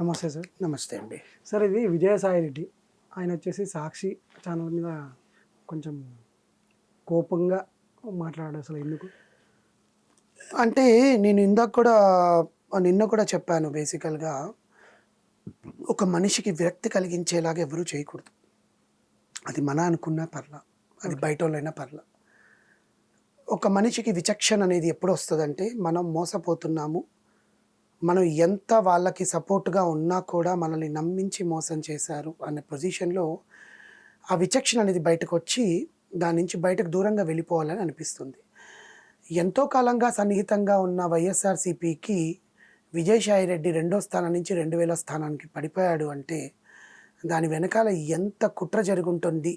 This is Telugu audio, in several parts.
నమస్తే సార్. నమస్తే అండి. సార్ ఇది విజయసాయి రెడ్డి. ఆయన వచ్చేసి సాక్షి ఛానల్ మీద కొంచెం కోపంగా మాట్లాడాడు అసలు ఎందుకు? అంటే నేను ఇందాక కూడా నిన్న కూడా చెప్పాను బేసికల్గా ఒక మనిషికి విరక్తి కలిగించేలాగా ఎవరూ చేయకూడదు. అది మన అనుకున్నా పర్లా అది బయట వాళ్ళైనా పర్లా. ఒక మనిషికి విచక్షణ అనేది ఎప్పుడు వస్తుందంటే మనం మోసపోతున్నాము మనం ఎంత వాళ్ళకి సపోర్ట్గా ఉన్నా కూడా మనల్ని నమ్మించి మోసం చేశారు అనే పొజిషన్లో ఆ విచక్షణ అనేది బయటకు వచ్చి దాని నుంచి బయటకు దూరంగా వెళ్ళిపోవాలని అనిపిస్తుంది ఎంతో కాలంగా సన్నిహితంగా ఉన్న వైఎస్ఆర్సీపీకి విజయసాయి రెడ్డి రెండో స్థానం నుంచి రెండు వేల స్థానానికి పడిపోయాడు అంటే దాని వెనకాల ఎంత కుట్ర జరుగుంటుంది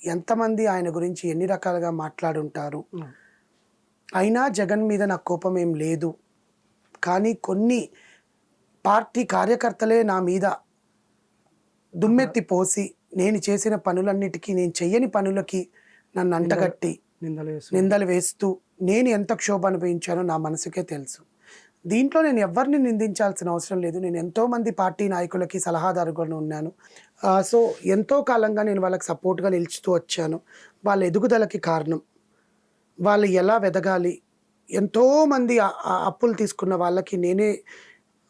ఎంతమంది ఆయన గురించి ఎన్ని రకాలుగా మాట్లాడుంటారు. అయినా జగన్ మీద నాకు కోపం ఏం లేదు కానీ కొన్ని పార్టీ కార్యకర్తలే నా మీద దుమ్మెత్తి పోసి నేను చేసిన పనులన్నిటికీ నేను చెయ్యని పనులకి నన్ను అంటగట్టి నిందలు వేసు నిందలు వేస్తూ నేను ఎంత క్షోభ అనుభవించానో నా మనసుకే తెలుసు. దీంట్లో నేను ఎవరిని నిందించాల్సిన అవసరం లేదు. నేను ఎంతో మంది పార్టీ నాయకులకి సలహాదారుగా ఉన్నాను. సో ఎంతో కాలంగా నేను వాళ్ళకి సపోర్ట్గా నిలుచుతూ వచ్చాను. వాళ్ళ ఎదుగుదలకి కారణం. వాళ్ళు ఎలా వెదగాలి ఎంతో మంది ఆ- ఆ అప్పులు తీసుకున్న వాళ్ళకి నేనే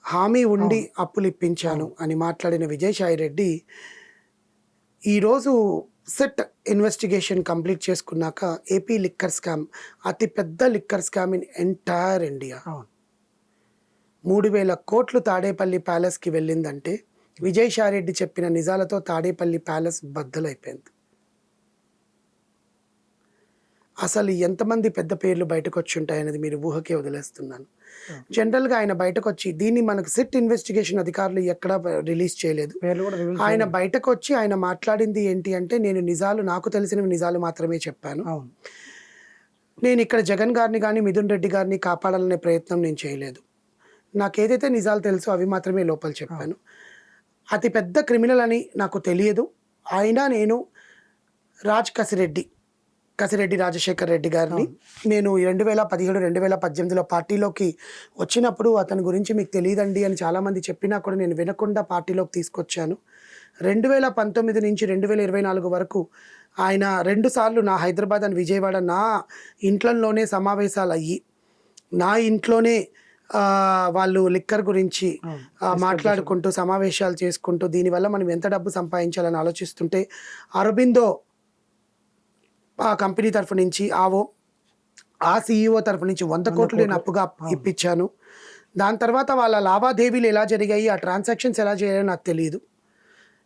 హామీ ఉండి అప్పులు ఇప్పించాను అని మాట్లాడిన విజయసాయి రెడ్డి ఈరోజు సెట్ ఇన్వెస్టిగేషన్ కంప్లీట్ చేసుకున్నాక ఏపీ లిక్కర్ స్కామ్ అతి పెద్ద liquor scam in entire India. మూడు వేల కోట్లు తాడేపల్లి ప్యాలెస్కి వెళ్ళిందంటే విజయసాయి రెడ్డి చెప్పిన నిజాలతో తాడేపల్లి ప్యాలెస్ బద్దలైపోయింది. అసలు ఎంతమంది పెద్ద పేర్లు బయటకు వచ్చి ఉంటాయనేది మీరు ఊహకే వదిలేస్తున్నాను. జనరల్గా ఆయన బయటకు వచ్చి దీన్ని మనకు సిట్ ఇన్వెస్టిగేషన్ అధికారులు ఎక్కడా రిలీజ్ చేయలేదు. ఆయన బయటకు వచ్చి ఆయన మాట్లాడింది ఏంటి అంటే నేను నిజాలు నాకు తెలిసిన నిజాలు మాత్రమే చెప్పాను. నేను ఇక్కడ జగన్ గారిని కానీ మిథున్ రెడ్డి గారిని కాపాడాలనే ప్రయత్నం నేను చేయలేదు. నాకు ఏదైతే నిజాలు తెలుసో అవి మాత్రమే లోపల చెప్పాను. అతి పెద్ద క్రిమినల్ అని నాకు తెలియదు. అయినా నేను రాజ్ కసిరెడ్డి కసిరెడ్డి రాజశేఖర్ రెడ్డి గారిని. నేను రెండు వేల పదిహేడు రెండు వేల పద్దెనిమిదిలో పార్టీలోకి వచ్చినప్పుడు అతని గురించి మీకు తెలియదండి అని చాలామంది చెప్పినా కూడా నేను వినకుండా పార్టీలోకి తీసుకొచ్చాను. రెండు వేల పంతొమ్మిది నుంచి రెండు వేల ఇరవై నాలుగు వరకు ఆయన రెండు సార్లు నా హైదరాబాద్ అని విజయవాడ నా ఇంట్లోనే సమావేశాలు అయ్యి నా ఇంట్లోనే వాళ్ళు లిక్కర్ గురించి మాట్లాడుకుంటూ సమావేశాలు చేసుకుంటూ దీనివల్ల మనం ఎంత డబ్బు సంపాదించాలని ఆలోచిస్తుంటే అరబిందో ఆ కంపెనీ తరఫు నుంచి ఆవో ఆ సీఈఓ తరఫు నుంచి వంద కోట్లు నేను అప్పుగా ఇప్పించాను. దాని తర్వాత వాళ్ళ లావాదేవీలు ఎలా జరిగాయి ఆ ట్రాన్సాక్షన్స్ ఎలా చేయాలో నాకు తెలియదు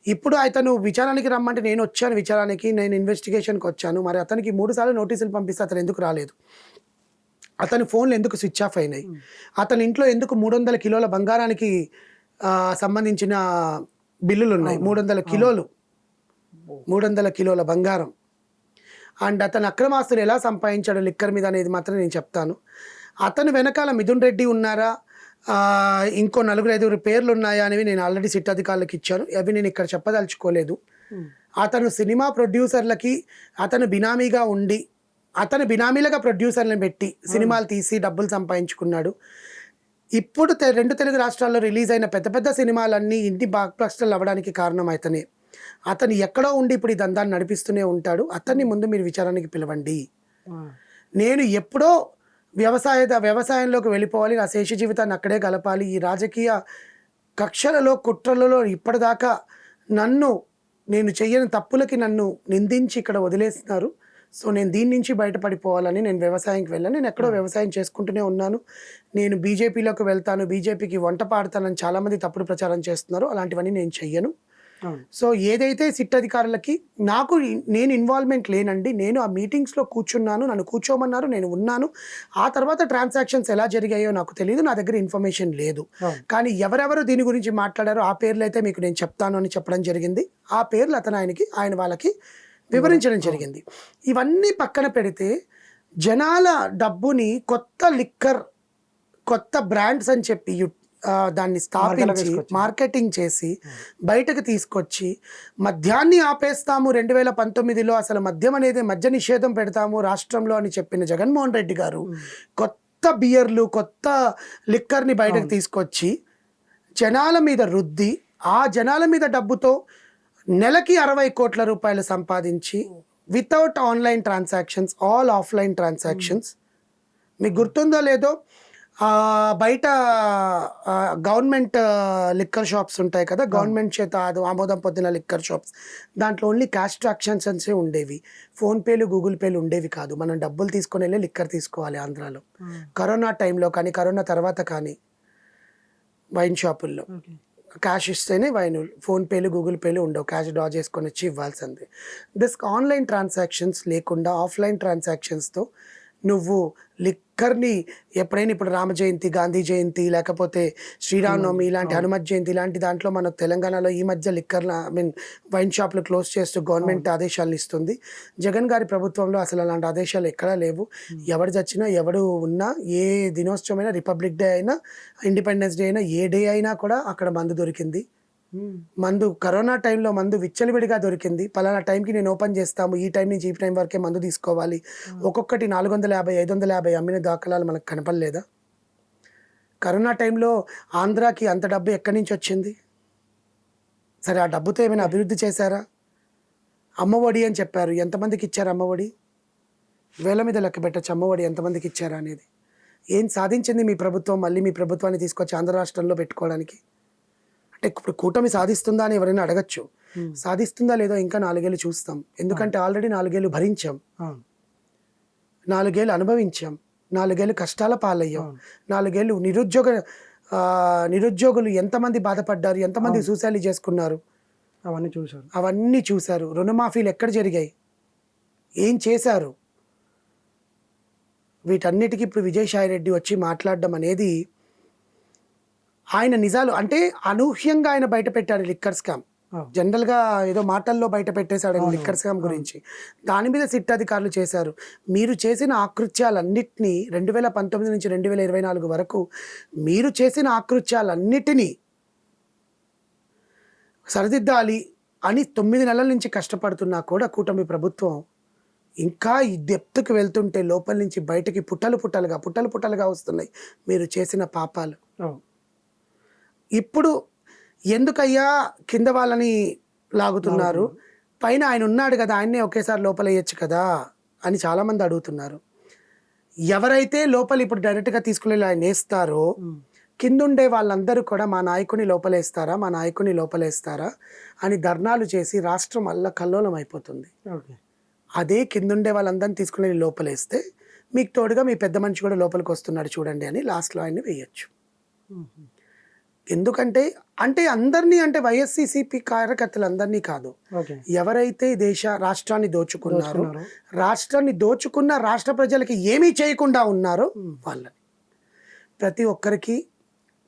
ఇప్పుడు అతను విచారానికి రమ్మంటే నేను వచ్చాను విచారానికి నేను ఇన్వెస్టిగేషన్కి వచ్చాను. మరి అతనికి మూడు సార్లు నోటీసులు పంపిస్తే అతను ఎందుకు రాలేదు? అతని ఫోన్లు ఎందుకు స్విచ్ ఆఫ్ అయినాయి? అతని ఇంట్లో ఎందుకు మూడు వందల కిలోల బంగారానికి సంబంధించిన బిల్లులు ఉన్నాయి మూడు వందల కిలోలు. మూడు వందల కిలోల బంగారం. అండ్ అతను అక్రమాస్తులు ఎలా సంపాదించాడు లిక్కర్ మీద అనేది మాత్రం నేను చెప్తాను. అతను వెనకాల మిథున్ రెడ్డి ఉన్నారా? ఇంకో నలుగురు ఐదుగురు పేర్లు ఉన్నాయా అనేవి నేను ఆల్రెడీ సిట్ అధికారులకు ఇచ్చాను. అవి నేను ఇక్కడ చెప్పదలుచుకోలేదు. అతను సినిమా ప్రొడ్యూసర్లకి అతను బినామీగా ఉండి అతను బినామీలుగా ప్రొడ్యూసర్లను పెట్టి సినిమాలు తీసి డబ్బులు సంపాదించుకున్నాడు. ఇప్పుడు రెండు తెలుగు రాష్ట్రాల్లో రిలీజ్ అయిన పెద్ద పెద్ద సినిమాలన్నీ ఇంటి బాక్ బ్లాస్టర్లు అవ్వడానికి కారణం అతనే. అతను ఎక్కడో ఉండి ఇప్పుడు ఈ దందాన్ని నడిపిస్తూనే ఉంటాడు. అతన్ని ముందు మీరు విచారానికి పిలవండి. నేను ఎప్పుడో వ్యవసాయ వ్యవసాయంలోకి వెళ్ళిపోవాలి. నా శేష జీవితాన్ని అక్కడే గలపాలి. ఈ రాజకీయ కక్షలలో కుట్రలలో ఇప్పటిదాకా నన్ను నేను చెయ్యని తప్పులకి నన్ను నిందించి ఇక్కడ వదిలేస్తున్నారు. సో నేను దీని నుంచి బయటపడిపోవాలని నేను వ్యవసాయంకి వెళ్ళాను నేను ఎక్కడో వ్యవసాయం చేసుకుంటూనే ఉన్నాను. నేను బీజేపీలోకి వెళ్తాను. బీజేపీకి వంట పాడతానని చాలామంది తప్పుడు ప్రచారం చేస్తున్నారు. అలాంటివన్నీ నేను చెయ్యను. సో ఏదైతే సిట్ అధికారులకి నాకు నేను ఇన్వాల్వ్మెంట్ లేనండి నేను ఆ మీటింగ్స్లో కూర్చున్నాను నన్ను కూర్చోమన్నారు నేను ఉన్నాను. ఆ తర్వాత ట్రాన్సాక్షన్స్ ఎలా జరిగాయో నాకు తెలియదు నా దగ్గర ఇన్ఫర్మేషన్ లేదు. కానీ ఎవరెవరు దీని గురించి మాట్లాడారో ఆ పేర్లు అయితే మీకు నేను చెప్తాను అని చెప్పడం జరిగింది. ఆ పేర్లు అతను ఆయనకి ఆయన వాళ్ళకి వివరించడం జరిగింది. ఇవన్నీ పక్కన పెడితే జనాల డబ్బుని కొత్త లిక్కర్ కొత్త బ్రాండ్స్ అని చెప్పి దాన్ని స్థాపించి. మార్కెటింగ్ చేసి బయటకు తీసుకొచ్చి మద్యాన్ని ఆపేస్తాము రెండు వేల పంతొమ్మిదిలో అసలు మద్యం అనేది మద్య నిషేధం పెడతాము రాష్ట్రంలో అని చెప్పిన జగన్మోహన్ రెడ్డి గారు కొత్త బియర్లు కొత్త లిక్కర్ని బయటకు తీసుకొచ్చి జనాల మీద రుద్ది ఆ జనాల మీద డబ్బుతో నెలకి అరవై కోట్ల రూపాయలు సంపాదించి without online transactions all offline transactions మీకు గుర్తుందో లేదో బయట గవర్నమెంట్ లిక్కర్ షాప్స్ ఉంటాయి కదా గవర్నమెంట్ చేత అది ఆమోదం పొందిన లిక్కర్ షాప్స్. దాంట్లో ఓన్లీ క్యాష్ ట్రాన్సాక్షన్సే ఉండేవి. ఫోన్పేలు గూగుల్ పేలు ఉండేవి కాదు. మనం డబ్బులు తీసుకొని వెళ్ళి లిక్కర్ తీసుకోవాలి ఆంధ్రాలో. కరోనా టైంలో కానీ కరోనా తర్వాత కానీ వైన్ షాపుల్లో క్యాష్ ఇస్తేనే వైన్ ఫోన్పేలు గూగుల్ పేలు ఉండవు. క్యాష్ డ్రా చేసుకొని వచ్చి ఇవ్వాల్సింది. దిస్ ఆన్లైన్ ట్రాన్సాక్షన్స్ లేకుండా ఆఫ్లైన్ ట్రాన్సాక్షన్స్తో నువ్వు లిక్కర్ని ఎప్పుడైనా ఇప్పుడు రామ జయంతి గాంధీ జయంతి లేకపోతే శ్రీరామనవమి ఇలాంటి హనుమత్ జయంతి ఇలాంటి దాంట్లో మన తెలంగాణలో ఈ మధ్య లిక్కర్ ఐ మీన్ వైన్ షాప్లు క్లోజ్ చేస్తూ గవర్నమెంట్ ఆదేశాలు ఇస్తుంది. జగన్ గారి ప్రభుత్వంలో అసలు అలాంటి ఆదేశాలు ఎక్కడా లేవు. ఎవడు చచ్చినా ఎవడు ఉన్నా ఏ దినోత్సవమైనా రిపబ్లిక్ డే అయినా ఇండిపెండెన్స్ డే అయినా ఏ డే అయినా కూడా అక్కడ మందు దొరికింది. మందు కరోనా టైంలో మందు విచ్చలవిడిగా దొరికింది. పలానా టైంకి నేను ఓపెన్ చేస్తాము. ఈ టైం నుంచి ఈ టైం వరకే మందు తీసుకోవాలి. ఒక్కొక్కటి నాలుగు వందల యాభై ఐదు వందల యాభై అమ్మిన దాఖలాలు మనకు కనపడలేదా? కరోనా టైంలో ఆంధ్రాకి అంత డబ్బు ఎక్కడి నుంచి వచ్చింది? సరే ఆ డబ్బుతో ఏమైనా అభివృద్ధి చేశారా? అమ్మఒడి అని చెప్పారు. ఎంతమందికి ఇచ్చారు అమ్మఒడి వేల మీద లెక్క పెట్టచ్చు. అమ్మఒడి ఎంతమందికి ఇచ్చారా అనేది. ఏం సాధించింది మీ ప్రభుత్వం? మళ్ళీ మీ ప్రభుత్వాన్ని తీసుకొచ్చి ఆంధ్ర రాష్ట్రంలో పెట్టుకోవడానికి? అంటే ఇప్పుడు కూటమి సాధిస్తుందా అని ఎవరైనా అడగచ్చు. సాధిస్తుందా లేదో ఇంకా నాలుగేళ్ళు చూస్తాం. ఎందుకంటే ఆల్రెడీ నాలుగేళ్ళు భరించాం. నాలుగేళ్ళు అనుభవించాం. నాలుగేళ్ళు కష్టాల పాలయ్యాం. నాలుగేళ్ళు నిరుద్యోగ నిరుద్యోగులు ఎంతమంది బాధపడ్డారు ఎంతమంది సూసైడ్ చేసుకున్నారు? అవన్నీ చూశారు. అవన్నీ చూశారు. రుణమాఫీలు ఎక్కడ జరిగాయి? ఏం చేశారు? వీటన్నిటికీ ఇప్పుడు విజయసాయి రెడ్డి వచ్చి మాట్లాడడం అనేది ఆయన నిజాలు అంటే అనూహ్యంగా ఆయన బయట పెట్టాడు లిక్కర్ స్కామ్. జనరల్గా ఏదో మాటల్లో బయట పెట్టేశాడు లిక్కర్ స్కామ్ గురించి. దాని మీద సిట్ అధికారులు చేశారు. మీరు చేసిన ఆకృత్యాలన్నిటినీ రెండు వేల పంతొమ్మిది నుంచి రెండు వేల ఇరవై నాలుగు వరకు మీరు చేసిన ఆకృత్యాలన్నిటినీ సరిదిద్దాలి అని తొమ్మిది నెలల నుంచి కష్టపడుతున్నా కూడా కూటమి ప్రభుత్వం ఇంకా ఈ డెప్త్కి వెళ్తుంటే లోపల నుంచి బయటకి పుట్టలు పుట్టలుగా పుట్టలు పుట్టలుగా వస్తున్నాయి. మీరు చేసిన పాపాలు. ఇప్పుడు ఎందుకయ్యా కింద వాళ్ళని లాగుతున్నారు? పైన ఆయన ఉన్నాడు కదా ఆయన్నే ఒకేసారి లోపల వేయచ్చు కదా అని చాలామంది అడుగుతున్నారు. ఎవరైతే లోపల ఇప్పుడు డైరెక్ట్గా తీసుకుని ఆయన వేస్తారో. కిందుండే వాళ్ళందరూ కూడా మా నాయకుని లోపలేస్తారా మా నాయకుని లోపలేస్తారా అని ధర్నాలు చేసి రాష్ట్రం అల్ల కల్లోలం అయిపోతుంది. అదే కిందుండే వాళ్ళందరినీ తీసుకుని లోపలేస్తే మీకు తోడుగా మీ పెద్ద మనిషి కూడా లోపలికి వస్తున్నాడు చూడండి అని లాస్ట్లో ఆయన్ని వేయచ్చు. ఎందుకంటే అంటే అందరినీ అంటే వైఎస్సిసిపి కార్యకర్తలు అందరినీ కాదు ఎవరైతే దేశ రాష్ట్రాన్ని దోచుకున్నారో. రాష్ట్రాన్ని దోచుకున్న రాష్ట్ర ప్రజలకి ఏమీ చేయకుండా ఉన్నారో వాళ్ళని. ప్రతి ఒక్కరికి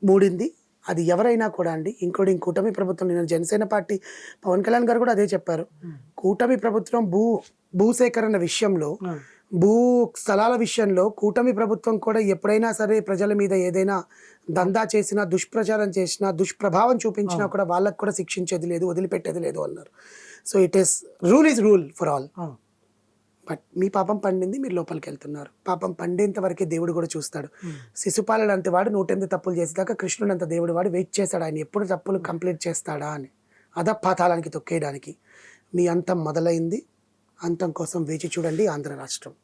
మూడింది. అది ఎవరైనా కూడా అండి ఇంక్లూడింగ్ కూటమి ప్రభుత్వం. నేను జనసేన పార్టీ పవన్ కళ్యాణ్ గారు కూడా అదే చెప్పారు. కూటమి ప్రభుత్వం భూ భూసేకరణ విషయంలో ఆ. భూ స్థలాల విషయంలో కూటమి ప్రభుత్వం కూడా ఎప్పుడైనా సరే ప్రజల మీద ఏదైనా దందా చేసినా దుష్ప్రచారం చేసినా దుష్ప్రభావం చూపించినా కూడా వాళ్ళకు కూడా శిక్షించేది లేదు వదిలిపెట్టేది లేదు అన్నారు. So it is rule is rule for all. But మీ పాపం పండింది మీరు లోపలికి వెళ్తున్నారు. పాపం పండేంత వరకే దేవుడు కూడా చూస్తాడు. శిశుపాలుడు అంత వాడు నూటెనిమిది తప్పులు చేసేదాకా కృష్ణుడు అంత దేవుడు వాడు వెయిట్ చేస్తాడు. ఆయన ఎప్పుడు తప్పులు కంప్లీట్ చేస్తాడా అని. అధపాతాళానికి తొక్కేయడానికి. మీ అంతం మొదలైంది. అంతం కోసం వేచి చూడండి ఆంధ్ర రాష్ట్రం.